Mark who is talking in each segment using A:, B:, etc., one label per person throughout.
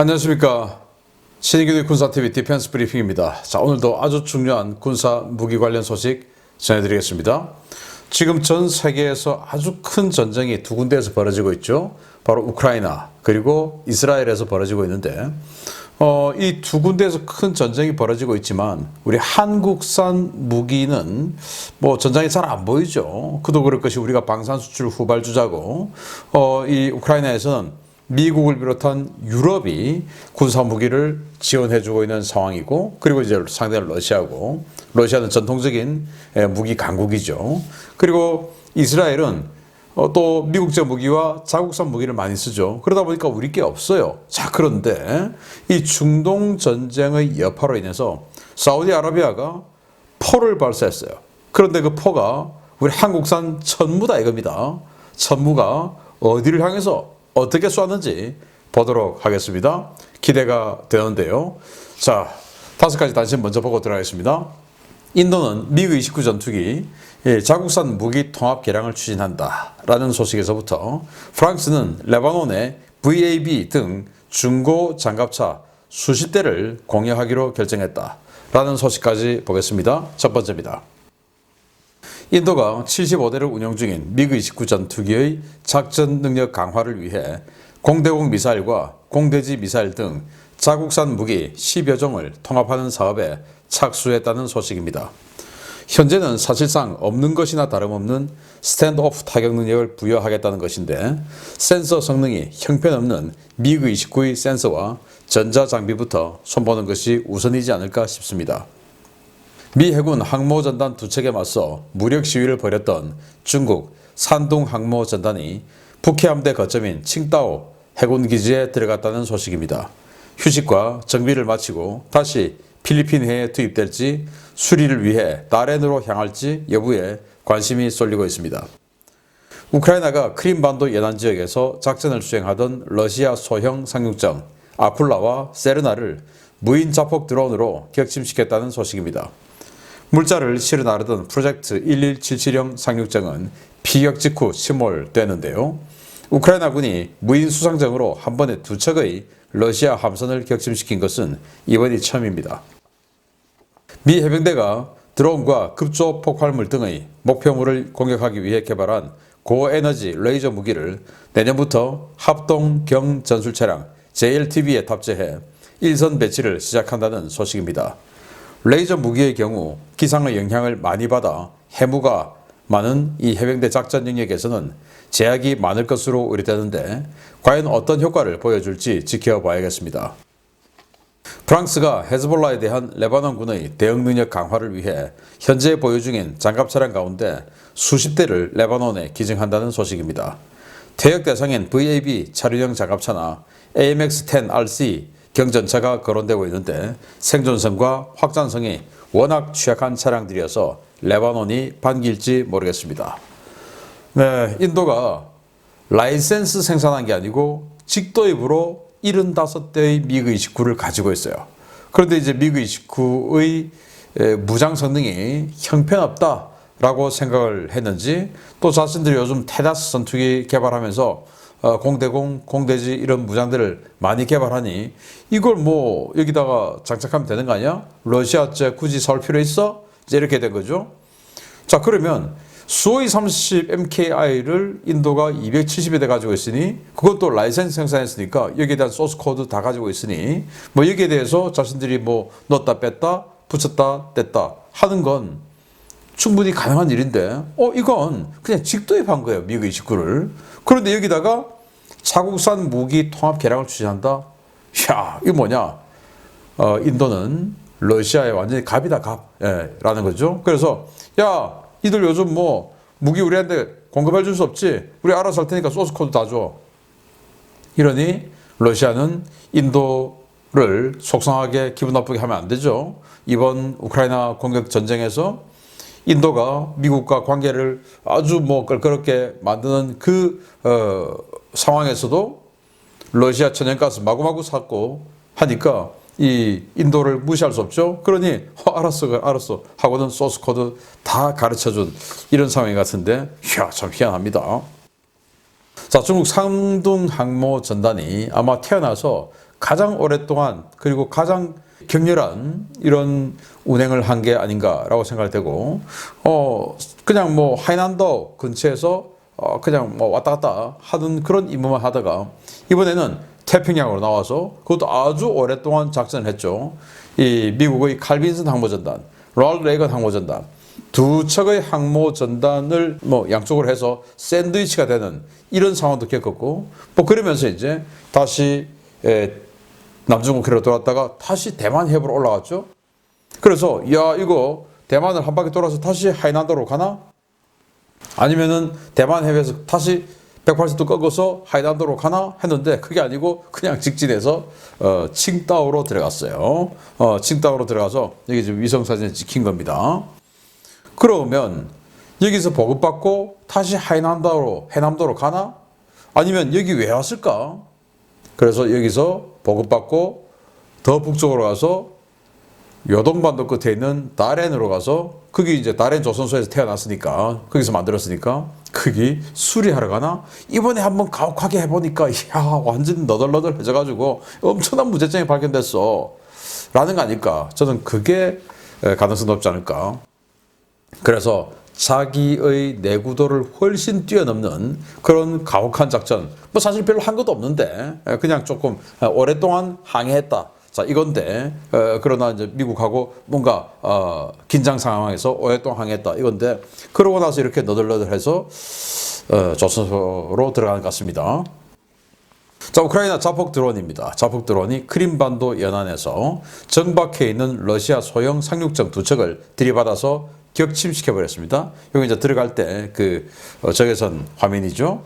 A: 안녕하십니까. 신의교대 군사TV 디펜스 브리핑입니다. 자, 오늘도 아주 중요한 군사 무기 관련 소식 전해드리겠습니다. 지금 전 세계에서 아주 큰 전쟁이 두 군데에서 벌어지고 있죠. 바로 우크라이나 그리고 이스라엘에서 벌어지고 있는데 어, 이 두 군데에서 큰 전쟁이 벌어지고 있지만 우리 한국산 무기는 뭐 전장이 잘 안 보이죠. 그도 그럴 것이 우리가 방산 수출 후발주자고 어, 이 우크라이나에서는 미국을 비롯한 유럽이 군사 무기를 지원해주고 있는 상황이고 그리고 이제 상대는 러시아고 러시아는 전통적인 에, 무기 강국이죠. 그리고 이스라엘은 어, 또 미국제 무기와 자국산 무기를 많이 쓰죠. 그러다 보니까 우리 게 없어요. 자, 그런데 이 중동 전쟁의 여파로 인해서 사우디아라비아가 포를 발사했어요. 그런데 그 포가 우리 한국산 천무다 이겁니다. 천무가 어디를 향해서 어떻게 쐈는지 보도록 하겠습니다. 기대가 되는데요. 자, 다섯 가지 단신 먼저 보고 들어가겠습니다. 인도는 미그 29 전투기 예, 자국산 무기 통합 개량을 추진한다 라는 소식에서부터 프랑스는 레바논의 VAB 등 중고 장갑차 수십 대를 공여하기로 결정했다 라는 소식까지 보겠습니다. 첫 번째입니다. 인도가 75대를 운영 중인 미그 29 전투기의 작전 능력 강화를 위해 공대공 미사일과 공대지 미사일 등 자국산 무기 10여 종을 통합하는 사업에 착수했다는 소식입니다. 현재는 사실상 없는 것이나 다름없는 스탠드오프 타격 능력을 부여하겠다는 것인데 센서 성능이 형편없는 미그 29의 센서와 전자 장비부터 손보는 것이 우선이지 않을까 싶습니다. 미 해군 항모전단 두 척에 맞서 무력 시위를 벌였던 중국 산둥 항모전단이 북해 함대 거점인 칭다오 해군 기지에 들어갔다는 소식입니다. 휴식과 정비를 마치고 다시 필리핀 해에 투입될지 수리를 위해 나렌으로 향할지 여부에 관심이 쏠리고 있습니다. 우크라이나가 크림반도 연안 지역에서 작전을 수행하던 러시아 소형 상륙정 아쿨라와 세르나를 무인 자폭 드론으로 격침시켰다는 소식입니다. 물자를 실어 나르던 프로젝트 1177형 상륙정은 피격 직후 침몰되는데요. 우크라이나군이 무인 수상정으로 한 번에 두 척의 러시아 함선을 격침시킨 것은 이번이 처음입니다. 미 해병대가 드론과 급조 폭발물 등의 목표물을 공격하기 위해 개발한 고에너지 레이저 무기를 내년부터 합동 경 전술 차량 JLTV에 탑재해 일선 배치를 시작한다는 소식입니다. 레이저 무기의 경우 기상의 영향을 많이 받아 해무가 많은 이 해병대 작전 영역에서는 제약이 많을 것으로 우려되는데 과연 어떤 효과를 보여줄지 지켜봐야겠습니다. 프랑스가 헤즈볼라에 대한 레바논군의 대응 능력 강화를 위해 현재 보유 중인 장갑 차량 가운데 수십 대를 레바논에 기증한다는 소식입니다. 퇴역 대상인 VAB 차류형 장갑차나 AMX-10RC 경전차가 거론되고 있는데 생존성과 확장성이 워낙 취약한 차량들이어서 레바논이 반길지 모르겠습니다. 네, 인도가 라이센스 생산한 게 아니고 직도입으로 75대의 미그 29를 가지고 있어요. 그런데 이제 미그 29의 무장 성능이 형편없다라고 생각을 했는지 또 자신들이 요즘 테다스 전투기 개발하면서 어, 공대공, 공대지 이런 무장들을 많이 개발하니 이걸 뭐 여기다가 장착하면 되는 거 아니야? 러시아제 굳이 설 필요 있어? 이제 이렇게 된 거죠. 자 그러면 수호이 30 MKI를 인도가 270여 대 가지고 있으니 그것도 라이센스 생산했으니까 여기에 대한 소스 코드 다 가지고 있으니 뭐 여기에 대해서 자신들이 뭐 넣었다 뺐다 붙였다 뗐다 하는 건 충분히 가능한 일인데 어 이건 그냥 직도입한 거예요 미국 29를. 그런데 여기다가 자국산 무기 통합 개량을 추진한다? 야 이거 뭐냐? 어 인도는 러시아에 완전히 갑이다 갑라는 거죠. 그래서 야 이들 요즘 뭐 무기 우리한테 공급해 줄 수 없지? 우리 알아서 할 테니까 소스 코드 다 줘. 이러니 러시아는 인도를 속상하게 기분 나쁘게 하면 안 되죠. 이번 우크라이나 공격 전쟁에서 인도가 미국과 관계를 아주 뭐 껄끄럽게 만드는 그 어, 상황에서도 러시아 천연가스 마구마구 샀고 하니까 이 인도를 무시할 수 없죠. 그러니 어, 알았어, 알았어 하고는 소스 코드 다 가르쳐준 이런 상황 같은데, 이야 참 희한합니다. 자, 중국 상둥 항모 전단이 아마 태어나서 가장 오랫동안 그리고 가장 격렬한 이런 운행을 한 게 아닌가라고 생각되고 어 그냥 뭐 하이난도 근처에서 어 그냥 뭐 왔다 갔다 하던 그런 임무만 하다가 이번에는 태평양으로 나와서 그것도 아주 오랫동안 작전을 했죠. 이 미국의 칼빈슨 항모전단, 롤 레이건 항모전단 두 척의 항모 전단을 뭐 양쪽으로 해서 샌드위치가 되는 이런 상황도 겪었고 뭐 그러면서 이제 다시 에, 남중국해로 돌았다가 다시 대만 해부로 올라갔죠. 그래서 야 이거 대만을 한 바퀴 돌아서 다시 하이난도로 가나? 아니면은 대만 해외에서 다시 180도 꺾어서 하이난도로 가나 했는데 그게 아니고 그냥 직진해서 어, 칭다오로 들어갔어요. 어, 칭다오로 들어가서 여기 지금 위성 사진에 찍힌 겁니다. 그러면 여기서 보급받고 다시 하이난도로 해남도로 가나? 아니면 여기 왜 왔을까? 그래서 여기서 보급받고 더 북쪽으로 가서 요동반도 끝에 있는 다렌으로 가서 거기 이제 다렌 조선소에서 태어났으니까 거기서 만들었으니까 거기 수리하러 가나? 이번에 한번 가혹하게 해보니까 야 완전 너덜너덜해져 가지고 엄청난 무제점이 발견됐어. 라는 거 아닐까? 저는 그게 에, 가능성 높지 않을까? 그래서 자기의 내구도를 훨씬 뛰어넘는 그런 가혹한 작전. 뭐 사실 별로 한 것도 없는데 에, 그냥 조금 에, 오랫동안 항해했다. 자 이건데 에, 그러나 이제 미국하고 뭔가 어, 긴장 상황에서 오랫동안 항해했다 이건데 그러고 나서 이렇게 너덜너덜해서 어, 조선소로 들어가는 것 같습니다. 자, 우크라이나 자폭 드론입니다. 자폭 드론이 크림반도 연안에서 정박해 있는 러시아 소형 상륙정 두 척을 들이받아서 격침시켜 버렸습니다. 여기 이제 들어갈 때 그 적외선 화면이죠.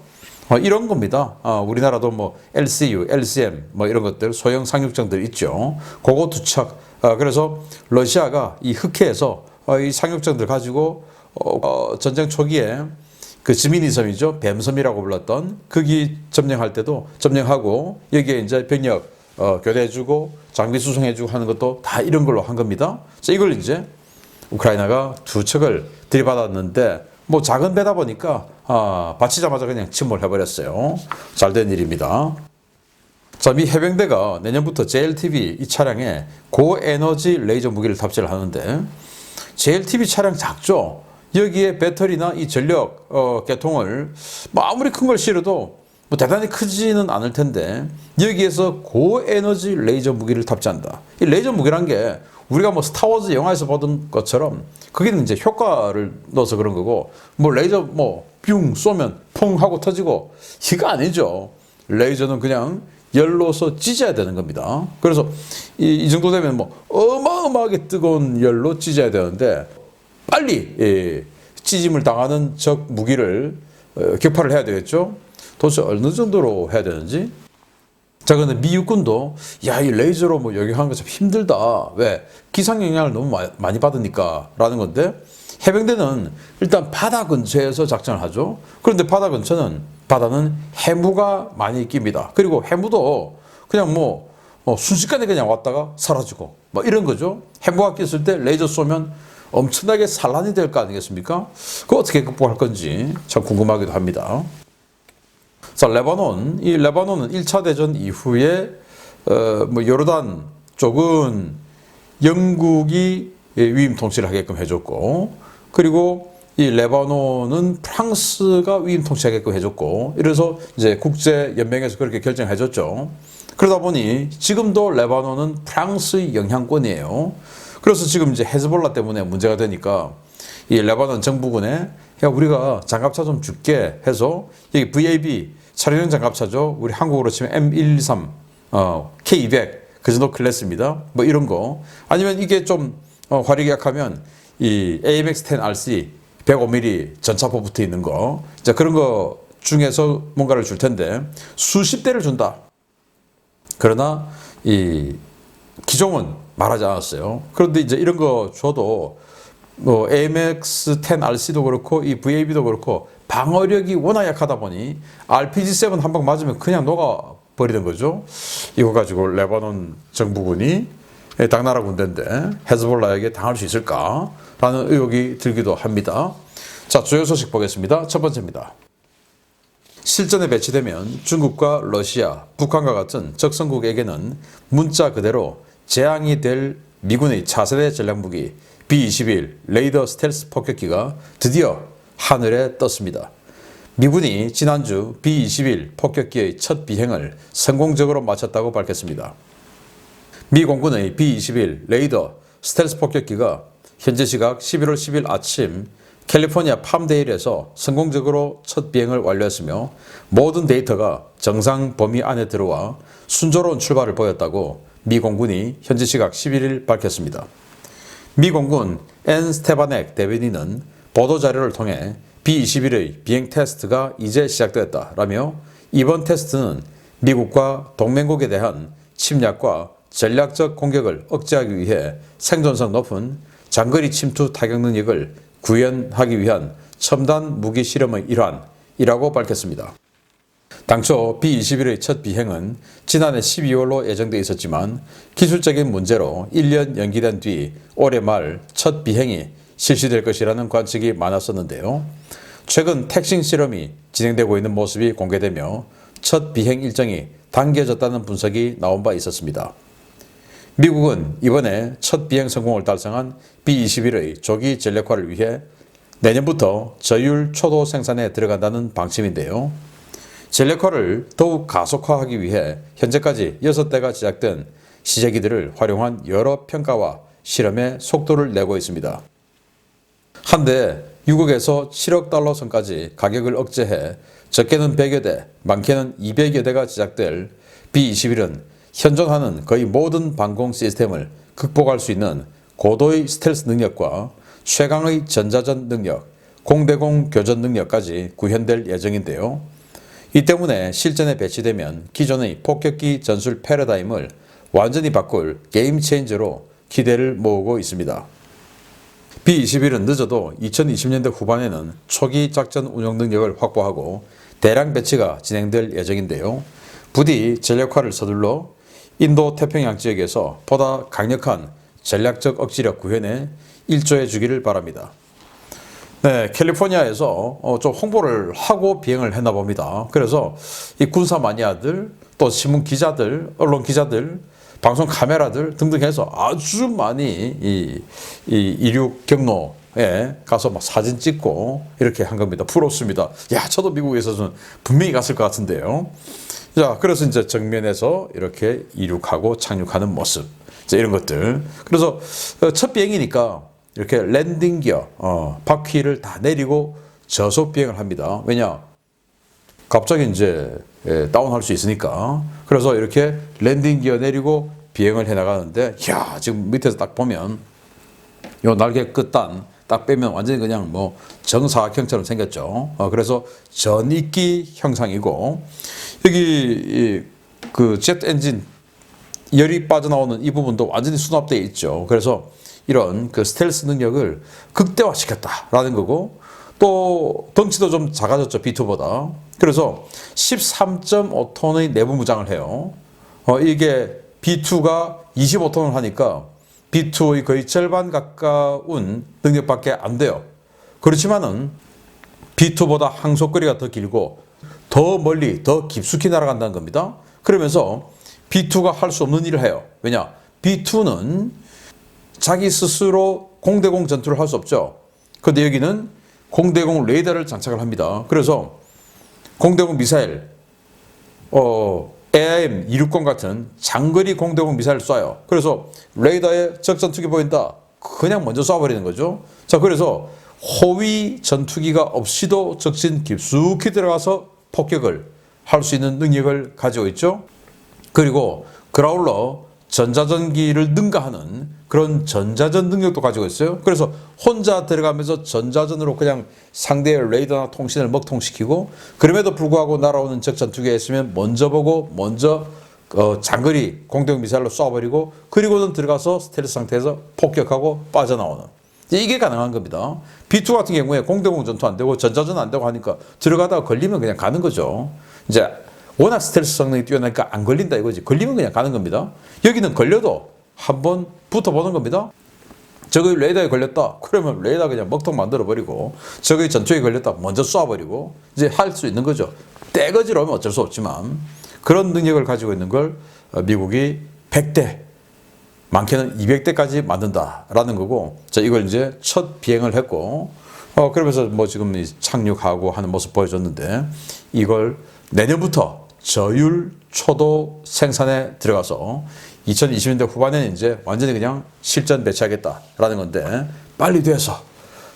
A: 어, 이런 겁니다. 어, 우리나라도 뭐 LCU, LCM 뭐 이런 것들 소형 상륙정들 있죠. 그거 두 척. 어, 그래서 러시아가 이 흑해에서 어, 이 상륙정들 가지고 어, 어, 전쟁 초기에 그 지미니 섬이죠. 뱀섬이라고 불렀던 거기 점령할 때도 점령하고 여기에 이제 병력 어, 교대해주고 장비 수송해주고 하는 것도 다 이런 걸로 한 겁니다. 자, 이걸 이제 우크라이나가 두 척을 들이받았는데 뭐 작은 배다 보니까 아, 받치자마자 그냥 침몰해 버렸어요. 잘된 일입니다. 자, 미 해병대가 내년부터 JLTV 이 차량에 고에너지 레이저 무기를 탑재를 하는데 JLTV 차량 작죠. 여기에 배터리나 이 전력 어, 계통을 뭐 아무리 큰 걸 실어도 뭐 대단히 크지는 않을 텐데 여기에서 고에너지 레이저 무기를 탑재한다. 이 레이저 무기란 게 우리가 뭐 스타워즈 영화에서 보던 것처럼 거기는 이제 효과를 넣어서 그런 거고 뭐 레이저 뭐뿅 쏘면 퐁 하고 터지고 이거 아니죠. 레이저는 그냥 열로서 찢어야 되는 겁니다. 그래서 이, 이 정도 되면 뭐 어마어마하게 뜨거운 열로 찢어야 되는데 빨리 예, 찢임을 당하는 적 무기를 어, 격파를 해야 되겠죠. 도대체 어느 정도로 해야 되는지. 자, 근데 미 육군도 야, 이 레이저로 뭐 요격하는 거 참 힘들다. 왜? 기상 영향을 너무 마- 많이 받으니까 라는 건데 해병대는 일단 바다 근처에서 작전을 하죠. 그런데 바다 근처는 바다는 해무가 많이 낍니다. 그리고 해무도 그냥 뭐 어, 순식간에 그냥 왔다가 사라지고 뭐 이런 거죠. 해무가 꼈을 때 레이저 쏘면 엄청나게 산란이 될 거 아니겠습니까? 그거 어떻게 극복할 건지 참 궁금하기도 합니다. 자, 레바논. 이 레바논은 1차 대전 이후에 어, 뭐 요르단 쪽은 영국이 위임 통치를 하게끔 해줬고 그리고 이 레바논은 프랑스가 위임 통치하게끔 해줬고 이래서 이제 국제 연맹에서 그렇게 결정해줬죠. 그러다 보니 지금도 레바논은 프랑스의 영향권이에요. 그래서 지금 이제 헤즈볼라 때문에 문제가 되니까 이 레바논 정부군에 야 우리가 장갑차 좀 줄게 해서 여기 VAB 차량용 장갑차죠. 우리 한국으로 치면 M113, 어, K200 그 정도 클래스입니다. 뭐 이런 거 아니면 이게 좀 어, 화력이 약하면 이 AMX-10RC 105mm 전차포 붙어 있는 거, 자 그런 거 중에서 뭔가를 줄 텐데 수십 대를 준다. 그러나 이 기종은 말하지 않았어요. 그런데 이제 이런 거 줘도 뭐 AMX-10RC도 그렇고 이 VAB도 그렇고 방어력이 워낙 약하다 보니 RPG-7 한 방 맞으면 그냥 녹아 버리는 거죠. 이거 가지고 레바논 정부군이 당나라 군대인데 헤즈볼라에게 당할 수 있을까라는 의혹이 들기도 합니다. 자, 주요 소식 보겠습니다. 첫 번째입니다. 실전에 배치되면 중국과 러시아, 북한과 같은 적성국에게는 문자 그대로 재앙이 될 미군의 차세대 전략무기 B-21 레이더 스텔스 폭격기가 드디어 하늘에 떴습니다. 미군이 지난주 B-21 폭격기의 첫 비행을 성공적으로 마쳤다고 밝혔습니다. 미 공군의 B-21 레이더 스텔스 폭격기가 현재 시각 11월 10일 아침 캘리포니아 팜데일에서 성공적으로 첫 비행을 완료했으며 모든 데이터가 정상 범위 안에 들어와 순조로운 출발을 보였다고 미 공군이 현재 시각 11일 밝혔습니다. 미 공군 앤 스테바넥 대변인은 보도 자료를 통해 B-21의 비행 테스트가 이제 시작되었다라며 이번 테스트는 미국과 동맹국에 대한 침략과 전략적 공격을 억제하기 위해 생존성 높은 장거리 침투 타격 능력을 구현하기 위한 첨단 무기 실험의 일환이라고 밝혔습니다. 당초 B-21의 첫 비행은 지난해 12월로 예정돼 있었지만 기술적인 문제로 1년 연기된 뒤 올해 말 첫 비행이 실시될 것이라는 관측이 많았었는데요. 최근 택싱 실험이 진행되고 있는 모습이 공개되며 첫 비행 일정이 당겨졌다는 분석이 나온 바 있었습니다. 미국은 이번에 첫 비행 성공을 달성한 B-21의 조기 전력화를 위해 내년부터 저율 초도 생산에 들어간다는 방침인데요. 전력화를 더욱 가속화하기 위해 현재까지 6대가 제작된 시제기들을 활용한 여러 평가와 실험에 속도를 내고 있습니다. 한대 6억에서 7억 달러 선까지 가격을 억제해 적게는 100여 대, 많게는 200여 대가 제작될 B-21은 현존하는 거의 모든 방공 시스템을 극복할 수 있는 고도의 스텔스 능력과 최강의 전자전 능력, 공대공 교전 능력까지 구현될 예정인데요. 이 때문에 실전에 배치되면 기존의 폭격기 전술 패러다임을 완전히 바꿀 게임 체인저로 기대를 모으고 있습니다. B-21은 늦어도 2020년대 후반에는 초기 작전 운영 능력을 확보하고 대량 배치가 진행될 예정인데요. 부디 전력화를 서둘러 인도 태평양 지역에서 보다 강력한 전략적 억지력 구현에 일조해 주기를 바랍니다. 네, 캘리포니아에서 어, 좀 홍보를 하고 비행을 했나 봅니다. 그래서 이 군사 마니아들, 또 신문 기자들, 언론 기자들, 방송 카메라들 등등 해서 아주 많이 이, 이 이륙 경로에 가서 막 사진 찍고 이렇게 한 겁니다. 부럽습니다. 야, 저도 미국에서는 분명히 갔을 것 같은데요. 자, 그래서 이제 정면에서 이렇게 이륙하고 착륙하는 모습. 자, 이런 것들. 그래서 어, 첫 비행이니까 이렇게 랜딩 기어, 어, 바퀴를 다 내리고 저속 비행을 합니다. 왜냐? 갑자기 이제 예, 다운할 수 있으니까. 그래서 이렇게 랜딩 기어 내리고 비행을 해 나가는데, 야 지금 밑에서 딱 보면 요 날개 끝단 딱 빼면 완전히 그냥 뭐 정사각형처럼 생겼죠. 어, 그래서 전익기 형상이고 여기 그 젯 엔진 열이 빠져나오는 이 부분도 완전히 수납되어 있죠. 그래서 이런 그 스텔스 능력을 극대화시켰다라는 거고 또 덩치도 좀 작아졌죠 B2보다. 그래서 13.5톤의 내부 무장을 해요. 어, 이게 B2가 25톤을 하니까 B2의 거의 절반 가까운 능력밖에 안 돼요. 그렇지만은 B2보다 항속거리가 더 길고 더 멀리 더 깊숙이 날아간다는 겁니다. 그러면서 B2가 할 수 없는 일을 해요. 왜냐? B2는 자기 스스로 공대공 전투를 할 수 없죠. 그런데 여기는 공대공 레이더를 장착을 합니다. 그래서 공대공 미사일, 어, AIM 260 같은 장거리 공대공 미사일 쏴요. 그래서 레이더에 적 전투기 보인다. 그냥 먼저 쏴버리는 거죠. 자, 그래서 호위 전투기가 없이도 적진 깊숙이 들어가서 폭격을 할 수 있는 능력을 가지고 있죠. 그리고 그라울러 전자전기를 능가하는 그런 전자전 능력도 가지고 있어요. 그래서 혼자 들어가면서 전자전으로 그냥 상대의 레이더나 통신을 먹통시키고 그럼에도 불구하고 날아오는 적 전투기가 있으면 먼저 보고 먼저 어, 장거리 공격 미사일로 쏴버리고 그리고는 들어가서 스텔스 상태에서 폭격하고 빠져나오는 이게 가능한 겁니다. B2 같은 경우에 공대공 전투 안 되고 전자전 안 되고 하니까 들어가다가 걸리면 그냥 가는 거죠. 이제 워낙 스텔스 성능이 뛰어나니까 안 걸린다 이거지. 걸리면 그냥 가는 겁니다. 여기는 걸려도 한번 붙어보는 겁니다. 저기 레이더에 걸렸다. 그러면 레이더 그냥 먹통 만들어 버리고 저기 전투에 걸렸다. 먼저 쏴버리고 이제 할 수 있는 거죠. 떼거지로 하면 어쩔 수 없지만 그런 능력을 가지고 있는 걸 어, 미국이 100대 많게는 200대까지 만든다라는 거고 자 이걸 이제 첫 비행을 했고 어 그러면서 뭐 지금 이 착륙하고 하는 모습 보여줬는데 이걸 내년부터 저율 초도 생산에 들어가서 2020년대 후반에는 이제 완전히 그냥 실전 배치하겠다라는 건데 빨리 돼서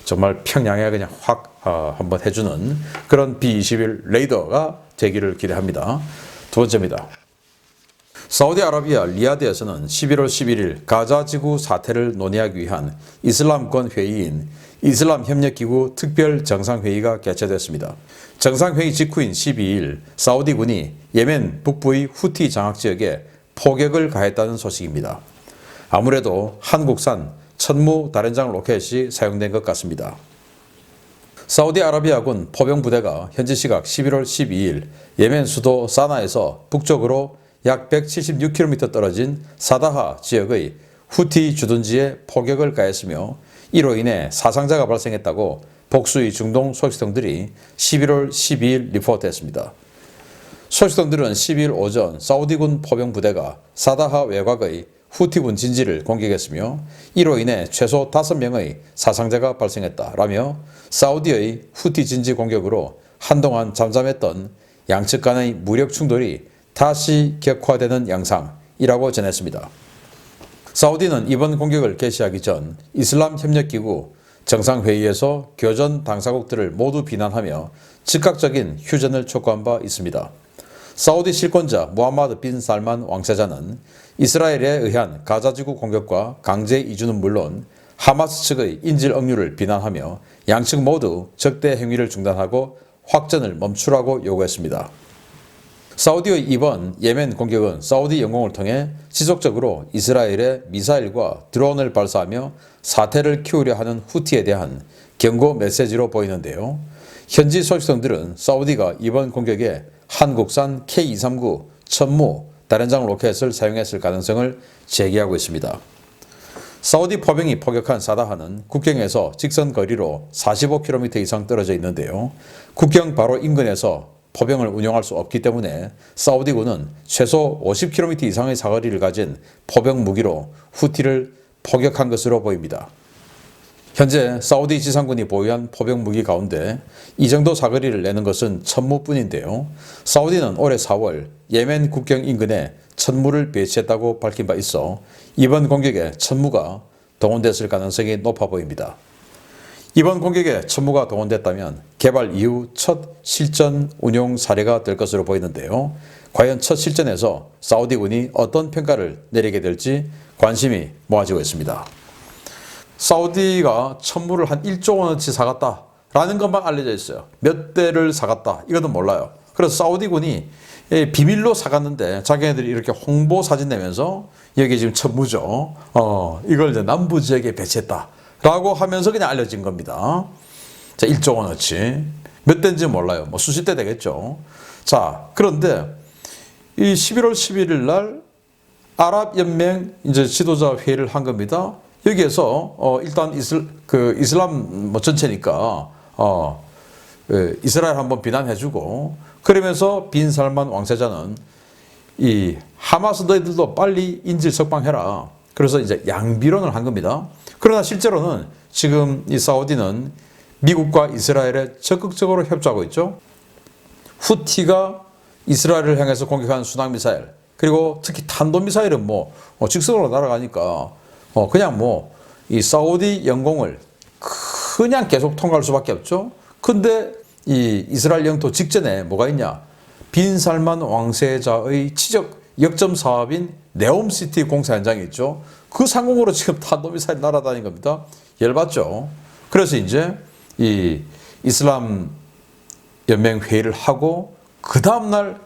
A: 정말 평양에 그냥 확 어, 한번 해주는 그런 B-21 레이더가 되기를 기대합니다. 두 번째입니다. 사우디아라비아 리야드에서는 11월 11일 가자 지구 사태를 논의하기 위한 이슬람권 회의인 이슬람 협력기구 특별 정상회의가 개최됐습니다. 정상회의 직후인 12일 사우디군이 예멘 북부의 후티 장악 지역에 포격을 가했다는 소식입니다. 아무래도 한국산 천무 다련장 로켓이 사용된 것 같습니다. 사우디아라비아군 포병 부대가 현지 시각 11월 12일 예멘 수도 사나에서 북쪽으로 약 176km 떨어진 사다하 지역의 후티 주둔지에 포격을 가했으며 이로 인해 사상자가 발생했다고 복수의 중동 소식통들이 11월 12일 리포트했습니다. 소식통들은 12일 오전 사우디군 포병 부대가 사다하 외곽의 후티군 진지를 공격했으며 이로 인해 최소 5명의 사상자가 발생했다라며 사우디의 후티 진지 공격으로 한동안 잠잠했던 양측 간의 무력 충돌이 다시 격화되는 양상이라고 전했습니다. 사우디는 이번 공격을 개시하기 전 이슬람 협력기구 정상회의에서 교전 당사국들을 모두 비난하며 즉각적인 휴전을 촉구한 바 있습니다. 사우디 실권자 무하마드 빈 살만 왕세자는 이스라엘에 의한 가자지구 공격과 강제 이주는 물론 하마스 측의 인질 억류를 비난하며 양측 모두 적대 행위를 중단하고 확전을 멈추라고 요구했습니다. 사우디의 이번 예멘 공격은 사우디 영공을 통해 지속적으로 이스라엘에 미사일과 드론을 발사하며 사태를 키우려 하는 후티에 대한 경고 메시지로 보이는데요. 현지 소식통들은 사우디가 이번 공격에 한국산 K239 천무 다련장 로켓을 사용했을 가능성을 제기하고 있습니다. 사우디 포병이 포격한 사다하는 국경에서 직선 거리로 45km 이상 떨어져 있는데요. 국경 바로 인근에서 포병을 운용할 수 없기 때문에 사우디군은 최소 50km 이상의 사거리를 가진 포병 무기로 후티를 포격한 것으로 보입니다. 현재 사우디 지상군이 보유한 포병 무기 가운데 이 정도 사거리를 내는 것은 천무뿐인데요. 사우디는 올해 4월 예멘 국경 인근에 천무를 배치했다고 밝힌 바 있어 이번 공격에 천무가 동원됐을 가능성이 높아 보입니다. 이번 공격에 천무가 동원됐다면 개발 이후 첫 실전 운용 사례가 될 것으로 보이는데요. 과연 첫 실전에서 사우디군이 어떤 평가를 내리게 될지 관심이 모아지고 있습니다. 사우디가 천무를 한 1조 원어치 사갔다. 라는 것만 알려져 있어요. 몇 대를 사갔다. 이것도 몰라요. 그래서 사우디군이 비밀로 사갔는데 자기네들이 이렇게 홍보 사진 내면서 여기 지금 천무죠. 어, 이걸 이제 남부 지역에 배치했다. 라고 하면서 그냥 알려진 겁니다. 자, 1조 원어치. 몇 대인지 몰라요. 뭐 수십 대 되겠죠. 자, 그런데 이 11월 11일 날 아랍연맹 이제 지도자 회의를 한 겁니다. 여기에서 어 일단 이슬 그 이슬람 뭐 전체니까 어 예, 이스라엘 한번 비난해주고 그러면서 빈 살만 왕세자는 이 하마스 너희들도 빨리 인질 석방해라. 그래서 이제 양비론을 한 겁니다. 그러나 실제로는 지금 이 사우디는 미국과 이스라엘에 적극적으로 협조하고 있죠. 후티가 이스라엘을 향해서 공격한 순항미사일 그리고 특히 탄도미사일은 뭐 어, 직선으로 날아가니까 어, 그냥 뭐 이 사우디 영공을 그냥 계속 통과할 수밖에 없죠. 근데 이 이스라엘 영토 직전에 뭐가 있냐? 빈 살만 왕세자의 치적 역점 사업인 네옴시티 공사 현장이 있죠. 그 상공으로 지금 탄도미사일 날아다닌 겁니다. 열받죠. 그래서 이제 이 이슬람 연맹 회의를 하고 그 다음날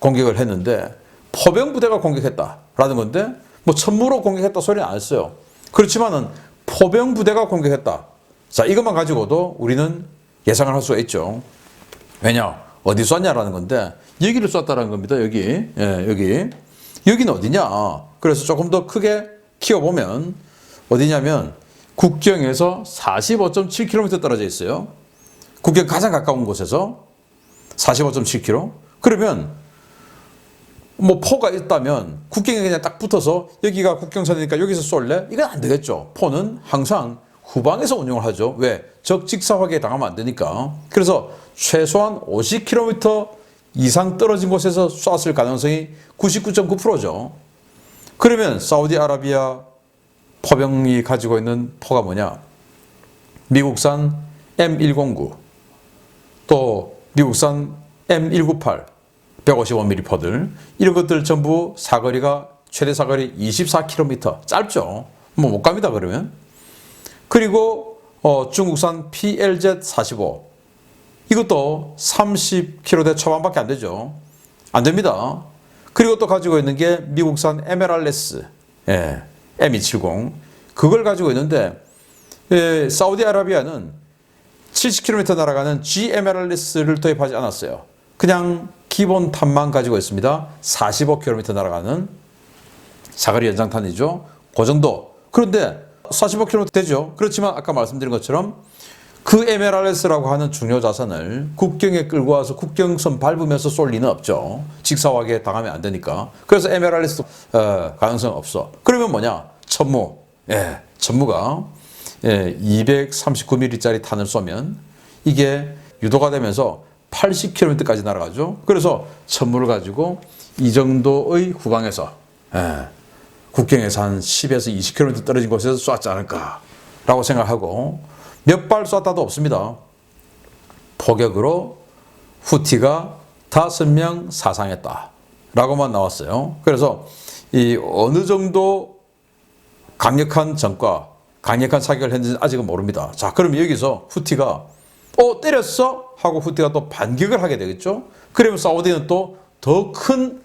A: 공격을 했는데 포병 부대가 공격했다라는 건데 뭐 천무로 공격했다 소리는 안 했어요. 그렇지만은 포병 부대가 공격했다. 자 이것만 가지고도 우리는 예상을 할 수가 있죠. 왜냐 어디 쐈냐라는 건데 여기를 쐈다라는 겁니다. 여기 예, 여기 여기는 어디냐? 그래서 조금 더 크게 키워 보면 어디냐면 국경에서 45.7km 떨어져 있어요. 국경 가장 가까운 곳에서 45.7km. 그러면 뭐 포가 있다면 국경에 그냥 딱 붙어서 여기가 국경선이니까 여기서 쏠래? 이건 안 되겠죠. 포는 항상 후방에서 운용을 하죠. 왜? 적 직사화기에 당하면 안 되니까. 그래서 최소한 50km 이상 떨어진 곳에서 쐈을 가능성이 99.9%죠. 그러면 사우디아라비아 포병이 가지고 있는 포가 뭐냐? 미국산 M109, 또 미국산 M198, 155mm 포들 이런 것들 전부 사거리가 최대 사거리 24km 짧죠. 뭐 못 갑니다 그러면. 그리고 어, 중국산 PLZ45 이것도 30km대 초반밖에 안 되죠. 안 됩니다. 그리고 또 가지고 있는 게 미국산 MLRS 예, M270 그걸 가지고 있는데 예, 사우디아라비아는 70km 날아가는 GMLRS를 도입하지 않았어요. 그냥 기본 탄만 가지고 있습니다. 45km 날아가는 사거리 연장탄이죠. 그 정도. 그런데 45km 되죠. 그렇지만 아까 말씀드린 것처럼 그 MLRS라고 하는 중요 자산을 국경에 끌고 와서 국경선 밟으면서 쏠 리는 없죠. 직사화기에 당하면 안 되니까. 그래서 MLRS 어, 가능성 없어. 그러면 뭐냐? 천무. 예, 천무가 예, 239mm짜리 탄을 쏘면 이게 유도가 되면서 80km까지 날아가죠. 그래서 천무를 가지고 이 정도의 후방에서 예, 국경에서 한 10에서 20km 떨어진 곳에서 쐈지 않을까라고 생각하고 몇 발 쐈다도 없습니다. 포격으로 후티가 다섯 명 사상했다. 라고만 나왔어요. 그래서 이 어느 정도 강력한 전과 강력한 사격을 했는지 아직은 모릅니다. 자, 그럼 여기서 후티가 어 때렸어 하고 후티가 또 반격을 하게 되겠죠. 그러면 사우디는 또 더 큰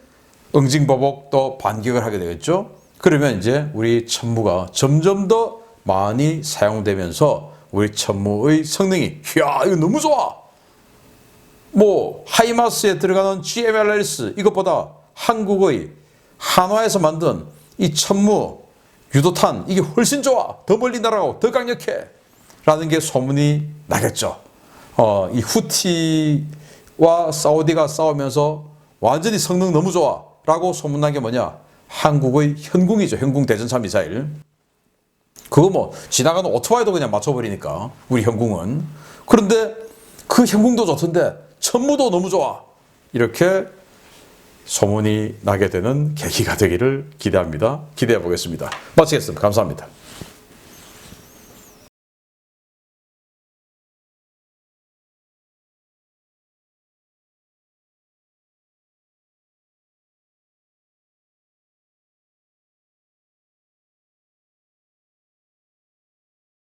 A: 응징보복 또 반격을 하게 되겠죠. 그러면 이제 우리 천무가 점점 더 많이 사용되면서 우리 천무의 성능이 이야 이거 너무 좋아. 뭐 하이마스에 들어가는 GMLRS 이것보다 한국의 한화에서 만든 이 천무 유도탄 이게 훨씬 좋아 더 멀리 날아가고 더 강력해 라는 게 소문이 나겠죠 어, 이 후티와 사우디가 싸우면서 완전히 성능 너무 좋아 라고 소문난 게 뭐냐 한국의 현궁이죠 현궁 대전차 미사일 그거 뭐 지나가는 오토바이도 그냥 맞춰버리니까 우리 현궁은 그런데 그 현궁도 좋던데 천무도 너무 좋아 이렇게 소문이 나게 되는 계기가 되기를 기대합니다. 기대해 보겠습니다. 마치겠습니다. 감사합니다.